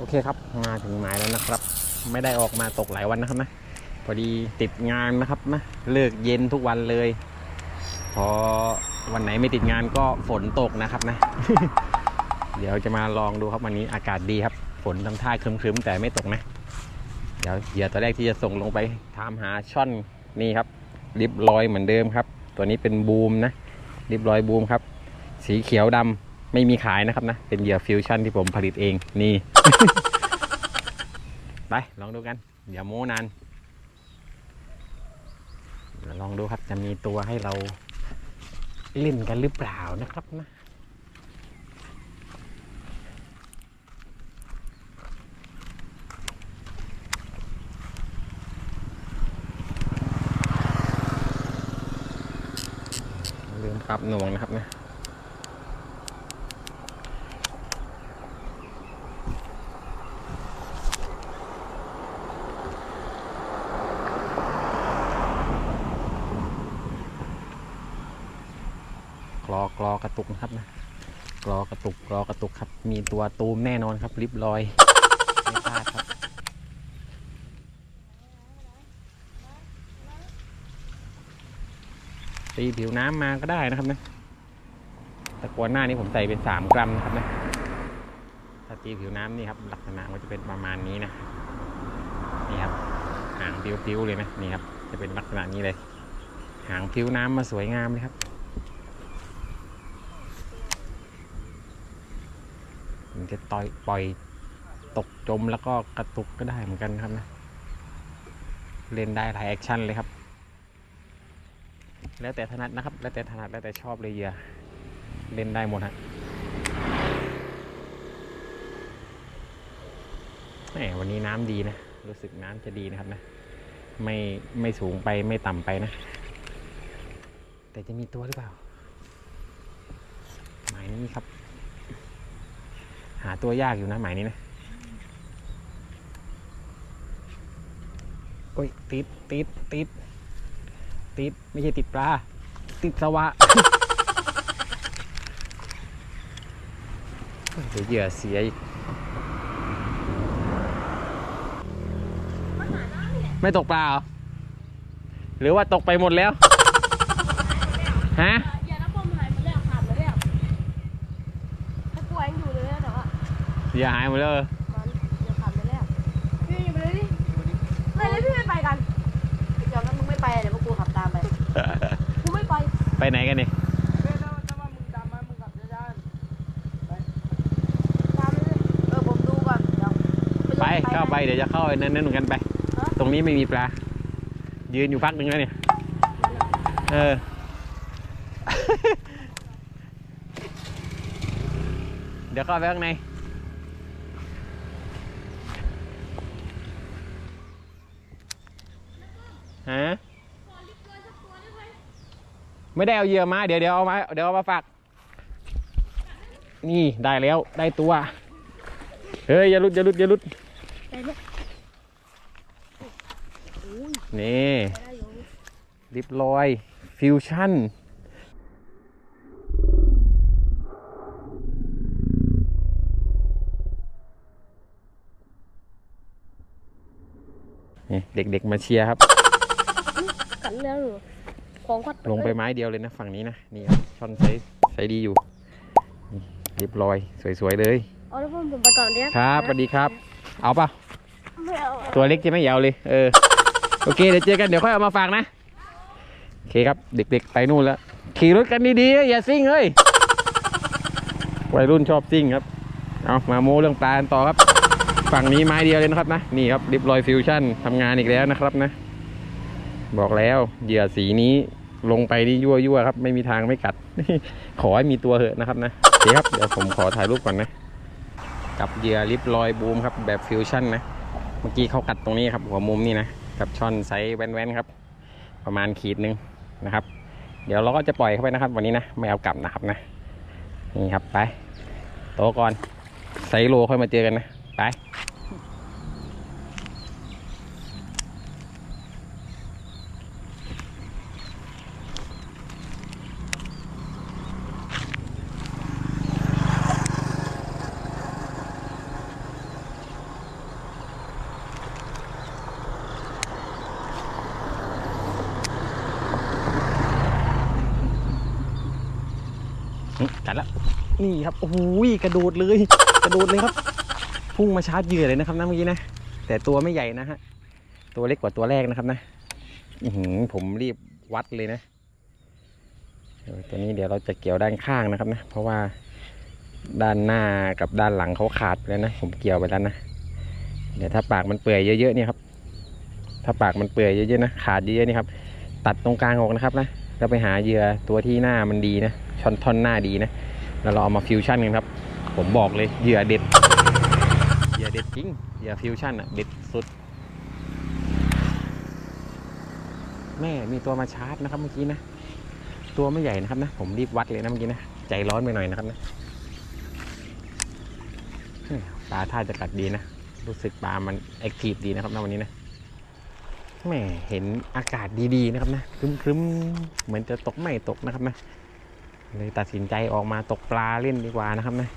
โอเคครับมาถึงหมายแล้วนะครับ ไม่ได้ออกมาตกหลายวันนะครับนะพอดีติดงานนะครับนะเลิกเย็นทุกวันเลย พอวันไหนไม่ติดงานก็ฝนตกนะครับนะ เดี๋ยวจะมาลองดูครับวันนี้อากาศดีครับ ฝนทำท่าครึ้มๆแต่ไม่ตกนะ เดี๋ยวเหยื่อตัวแรกที่จะส่งลงไปตามหาช่อนนี่ครับริบลอยเหมือนเดิมครับ ตัวนี้เป็นบูมนะริบลอยบูมครับ สีเขียวดำ ไม่มีขายนะครับนะ เป็นเหยื่อฟิวชั่นที่ผมผลิตเองนี่ ไป ลองดูกัน อย่าโม้นานเดี๋ยวลองดูครับจะมีตัวให้เราเล่นกันหรือเปล่านะครับนะลืมปรับหน่วงนะครับนะ กรอกรอกระตุกนะครับนะกรอกระตุกกรอกระตุกครับ มีตัวตูมแน่นอนครับริบลอยไม่พลาดครับตีผิวน้ำมาก็ได้นะครับนะต่กวนหน้านี้ผมใส่เป็นสามกรัมนะครับนะถ้าตีผิวน้ำนี่ครับ ลักษณะมันจะเป็นประมาณนี้นะนี่ครับหางผิวๆเลยนะนี่ครับ จะเป็นลักษณะนี้เลย หางผิวน้ำมาสวยงามเลยครับ มัน จะต่อยปล่อยตกจมแล้วก็กระตุกก็ได้เหมือนกันครับนะเล่นได้หลายแอคชั่นเลยครับ แล้วแต่ถนัดนะครับ แล้วแต่ถนัดแล้วแต่ชอบเลยเหยื่อเล่นได้หมดฮะแหมวันนี้น้ำดีนะ รู้สึกน้ำจะดีนะครับนะ ไม่ไม่สูงไปไม่ต่ำไปนะ แต่จะมีตัวหรือเปล่า หมายนี้ครับาตัวยากอยู่นะหมายนี้นะโอ้ยติดติดติดติดไม่ใช่ติดปลา ติดสวะเดี๋ยวเหยื่อเสียอีกไม่ตกปลาเหรอ หรือว่าตกไปหมดแล้ว ฮะ เหยื่อหายหมดเลยมันอย่าขาดหมดเลยอะพี่อยู่ไปเลยดิไม่เลยพี่ไม่ไปกันเดี๋ยวนั้นมึงไม่ไปเดี๋ยวพวกกูขับตามไปกูไม่ไปไปไหนกันนี่ตามไปเลยเออผมดูก่อนเดี๋ยวไปเข้าไปเดี๋ยวจะเข้าไอ้นั้นนั่นเหมือนกันไป ตรงนี้ไม่มีปลา ยืนอยู่พักหนึ่งแล้วเนี่ยเออเดี๋ยวเข้าไปข้างใน ฮะไม่ได้เอาเหยื่อมา เดี๋ยวเดี๋ยวเอามาเดี๋ยวเอามาฝาก นี่ได้แล้วได้ตัว เฮ้ยอย่าลุดอย่าลุดอย่าลุดนี่ไปได้อยู่ลิปลอย ฟิวชั่นนี่เด็กๆมาเชียร์ครับ กันเรื่องอยู่ของก็ลงไปไม้เดียวเลยนะฝั่งนี้นะนี่ครับช่อนใช้ใช้ดีอยู่นี่ลิปลอยสวยๆเลยเอาแล้วผมผมไปก่อนเดี๋ยวครับสวัสดีครับ เอาป่ะไม่เอาตัวเล็กจะไม่ยาวเลยเออโอเคเดี๋ยวเจอกันเดี๋ยวค่อยเอามาฝากนะโอเคครับเด็กๆไปนู่นแล้วขี่รถกันดีๆนะอย่าซิ่งเฮ้ยวัยรุ่นชอบซิ่งครับเอามาโม้เรื่องปลากันต่อครับ ฝั่งนี้ไม้เดียวเลยนะครับนะนี่ครับริบลอยฟิวชั่นทำงานอีกแล้วนะครับนะ บอกแล้วเหยื่อสีนี้ลงไปนี่ยั่วยั่วครับ ไม่มีทางไม่กัด ขอให้มีตัวเหอะนะครับนะโอเคครับเดี๋ยวผมขอถ่ายรูปก่อนนะ กับเหยื่อริบลอยบูมครับ แบบฟิวชั่นนะ เมื่อกี้เขากัดตรงนี้ครับ หัวมุมนี่นะ กับช่อนไซส์แว่นๆครับ ประมาณขีดนึงนะครับ เดี๋ยวเราก็จะปล่อยเข้าไปนะครับ วันนี้นะไม่เอากลับนะครับนะนี่ครับไปโตก่อนไซโลค่อยมาเจอกันนะไป นี่ครับโอ้โหกระโดดเลย กระโดดเลยครับ พุ่งมาชาร์จเหยื่อเลยนะครับนะเมื่อกี้นะแต่ตัวไม่ใหญ่นะฮะตัวเล็กกว่าตัวแรกนะครับนะอืผมรีบวัดเลยนะเออตัวนี้เดี๋ยวเราจะเกี่ยวด้านข้างนะครับนะ เพราะว่าด้านหน้ากับด้านหลังเขาขาดไปแล้วนะ ผมเกี่ยวไปแล้วนะเดี๋ยวถ้าปากมันเปื่อยเยอะๆเนี่ยครับ ถ้าปากมันเปื่อยเยอะๆนะขาดเยอะๆนี่ครับ ตัดตรงกลางออกนะครับนะแล้วไปหาเหยื่อตัวที่หน้ามันดีนะชอนท่อนหน้าดีนะ แล้วเราเอามาฟิวชั่นกันครับ ผมบอกเลยเหยื่อเด็ดเหยื่อเด็ดจริงเหยื่อฟิวชั่นอะเด็ดสุด แม่มีตัวมาชาร์จนะครับเมื่อกี้นะ ตัวไม่ใหญ่นะครับนะ ผมรีบวัดเลยนะเมื่อกี้นะ ใจร้อนไปหน่อยนะครับนะปลาท่าจะกัดดีนะ รู้สึกปลามันแอคทีฟดีนะครับนะวันนี้นะแม่เห็นอากาศดีๆนะครับนะครึ้มๆเหมือนจะตกไม่ตกนะครับนะ เลยตัดสินใจออกมาตกปลาเล่นดีกว่านะครับนะ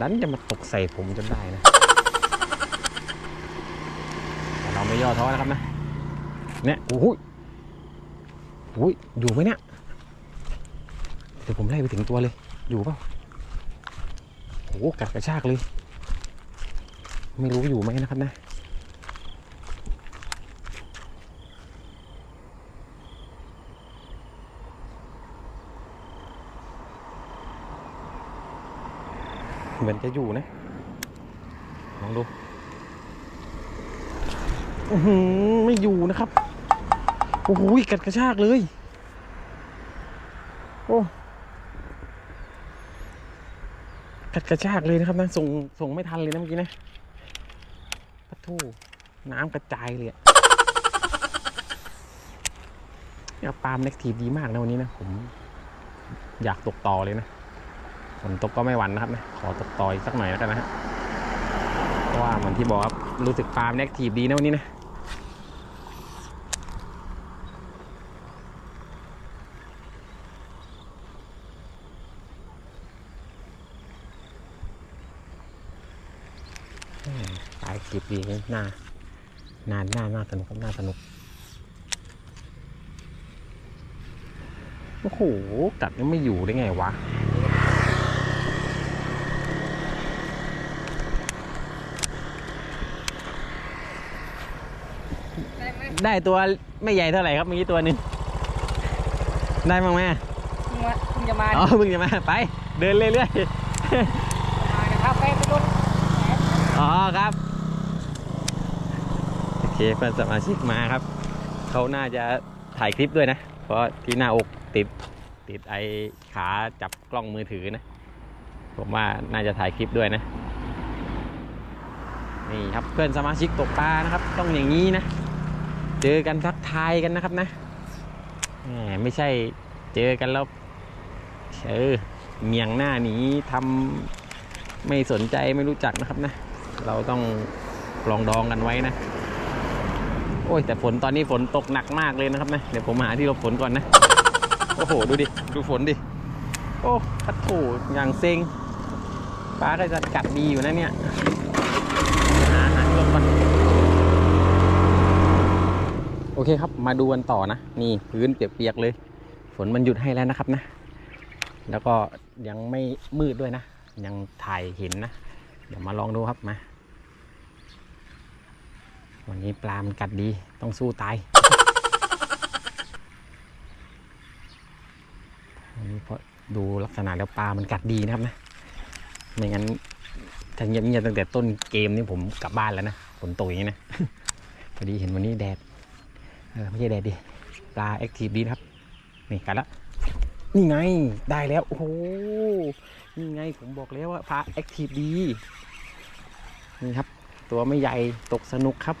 ดันจะมาตกใส่ผมจนได้นะ แต่เราไม่ย่อท้อนะครับนะ เนี่ยโอ้โหโอ้ยอยู่ไหมเนี่ยเดี๋ยวผมไล่ไปถึงตัวเลย อยู่เปล่าโอ้โหกัดกระชากเลย ไม่รู้อยู่ไหมนะครับนะ เหมือนจะอยู่นะ ลองดูอือหือไม่อยู่นะครับ โอ้โหกัดกระชากเลย โอ้กัดกระชากเลยนะครับนะส่งส่งไม่ทันเลยนะเมื่อกี้นะปะทูน้ำกระจายเลยอะเนี่ยปาล์มเล็กทีฟดีมากนะวันนี้นะ ผม อยากตกต่อเลยนะ ฝนตกก็ไม่หวันนะครับนะขอตกต่ออีกสักหน่อยแล้วกันนะฮะเพราะว่าเหมือนที่บอกครับรู้สึกปาล์มแอคทีฟดีนะวันนี้นะอืมปลายคลิปดีน่านานน่าน่าสนุกครับน่าสนุก โอ้โหกัดยังไม่อยู่ได้ไงวะ ได้ตัวไม่ใหญ่เท่าไหร่ครับเมื่อกี้ตัวหนึ่งได้มั้งไหมมึงมามึงจะมาอ๋อเพิ่งจะมาไป เดินเรื่อยมานะครับไปไปรุ่นๆอ๋อครับโอเคเพื่อนสมาชิกมาครับเขาน่าจะถ่ายคลิปด้วยนะ เพราะที่หน้าอกติดติดไอขาจับกล้องมือถือนะ ผมว่าน่าจะถ่ายคลิปด้วยนะนี่ครับเพื่อนสมาชิกตกปลานะครับ ต้องอย่างนี้นะ เจอกันทักทายกันนะครับนะไม่ใช่เจอกันแล้วเออเมียงหน้าหนีทำไม่สนใจไม่รู้จักนะครับนะ เราต้องปลองดองกันไว้นะ โอ้ยแต่ฝนตอนนี้ฝนตกหนักมากเลยนะครับนะ เดี๋ยวผมหาที่หลบฝนก่อนนะ โอ้โห ดูดิ ดูฝนดิ โอ้พัดโถอย่างเซ็งปลาก็จะกัดดีอยู่นะเนี่ยหาหาที่หลบก่อน โอเคครับ มาดูกันต่อนะ นี่พื้นเปียกๆเลย ฝนมันหยุดให้แล้วนะครับนะ แล้วก็ยังไม่มืดด้วยนะ ยังถ่ายเห็นนะ เดี๋ยวมาลองดูครับมา วันนี้ปลามันกัดดีต้องสู้ตายวันนี้เพราะดูลักษณะแล้วปลามันกัดดีนะครับนะ ไม่งั้นถ้าเงียบๆตั้งแต่ต้นเกมนี่ผมกลับบ้านแล้วนะฝนตกอย่างนี้นะพอดีเห็นวันนี้แดด เออไม่ใช่แดดดิปลาแอคทีฟดีนะครับ นี่กัดละนี่ไงได้แล้ว โอ้โหนี่ไงผมบอกแล้วว่าปลาแอคทีฟดีนี่ครับ ตัวไม่ใหญ่ตกสนุกครับ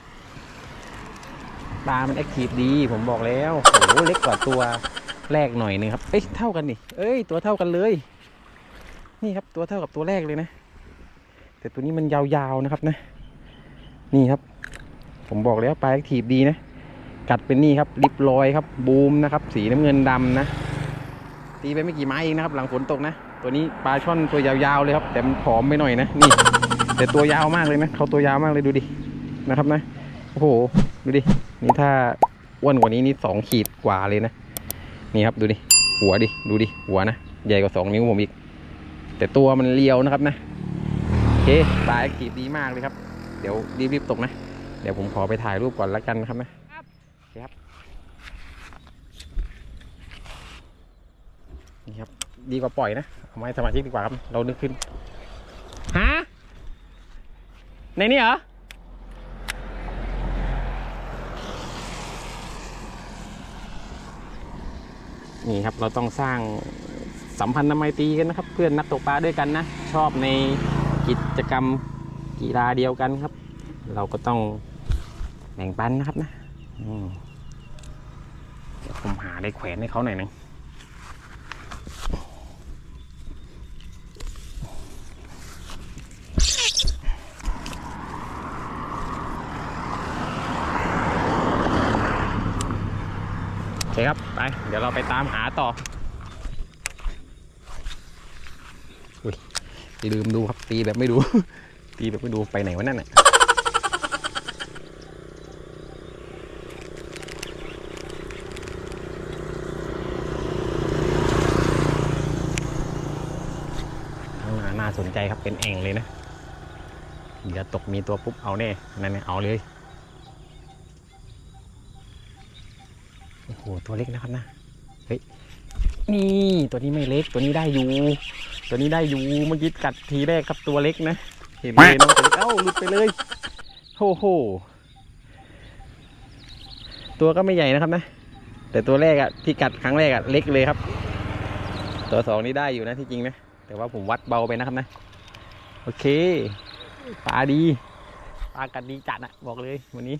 ปลามันแอคทีฟดี ผมบอกแล้วโอ้โหเล็กกว่าตัวแรกหน่อยนึงครับ เอ้ยเท่ากันนี่ เอ้ยตัวเท่ากันเลย นี่ครับตัวเท่ากับตัวแรกเลยนะ แต่ตัวนี้มันยาวๆนะครับนะ นี่ครับ ผมบอกแล้วปลาแอคทีฟดีนะ กัดเป็นนี่ครับริบรอยครับ บูมนะครับ สีน้ำเงินดำนะตีไปไม่กี่ไม้เองนะครับ หลังฝนตกนะ ตัวนี้ปลาช่อนตัวยาวๆเลยครับ แต่มันผอมไปหน่อยนะนี่ แต่ตัวยาวมากเลยนะเขาตัวยาวมากเลยดูดินะครับนะโอ้โหดูดินี่ถ้าอ้วนกว่านี้นี่สองขีดกว่าเลยนะนี่ครับดูดิหัวดิดูดิหัวนะใหญ่กว่าสองนิ้วผมอีก แต่ตัวมันเลียวนะครับนะโอเคปลาแอคทีฟดีมากเลยครับ เดี๋ยวรีบๆตกนะ เดี๋ยวผมขอไปถ่ายรูปก่อนแล้วกันนะครับนะ ครับ นี่ครับ ดีกว่าปล่อยนะเอาไม้สมาชิกดีกว่าครับ เรานึกขึ้น ฮะ ในนี้เหรอ นี่ครับ เราต้องสร้างสัมพันธ์ไมตรีกันนะครับ เพื่อนนักตกปลาด้วยกันนะ ชอบในกิจกรรมกีฬาเดียวกันครับ เราก็ต้องแบ่งปันนะครับนะ อืม ผมหาได้แขวนให้เขาหน่อยนึงโอเคครับ ไป เดี๋ยวเราไปตามหาต่อ อุ้ยลืมดูครับ ตีแบบไม่ดู ตีแบบไม่ดูไปไหนวะนั่นน่ะ ข้าสนใจครับเป็นแอ่งเลยนะเดี๋ยวตกมีตัวปุ๊บเอาแน่นั่นเนี่ยเอาเลยโอ้โหตัวเล็กนะครับนะเฮ้ยนี่ตัวนี้ไม่เล็กตัวนี้ได้อยู่ ตัวนี้ได้อยู่เมื่อกี้กัดทีแรกครับตัวเล็กนะเห็นเลยน้องตัวเล็กเอ้าหลุดไปเลยโอ้โหตัวก็ไม่ใหญ่นะครับนะ แต่ตัวแรกอะที่กัดครั้งแรกอะเล็กเลยครับ ตัวสองนี่ได้อยู่นะที่จริงนะ แต่ว่าผมวัดเบาไปนะครับนะ โอเคปลาดีปลากัดดีจัดอะบอกเลยวันนี้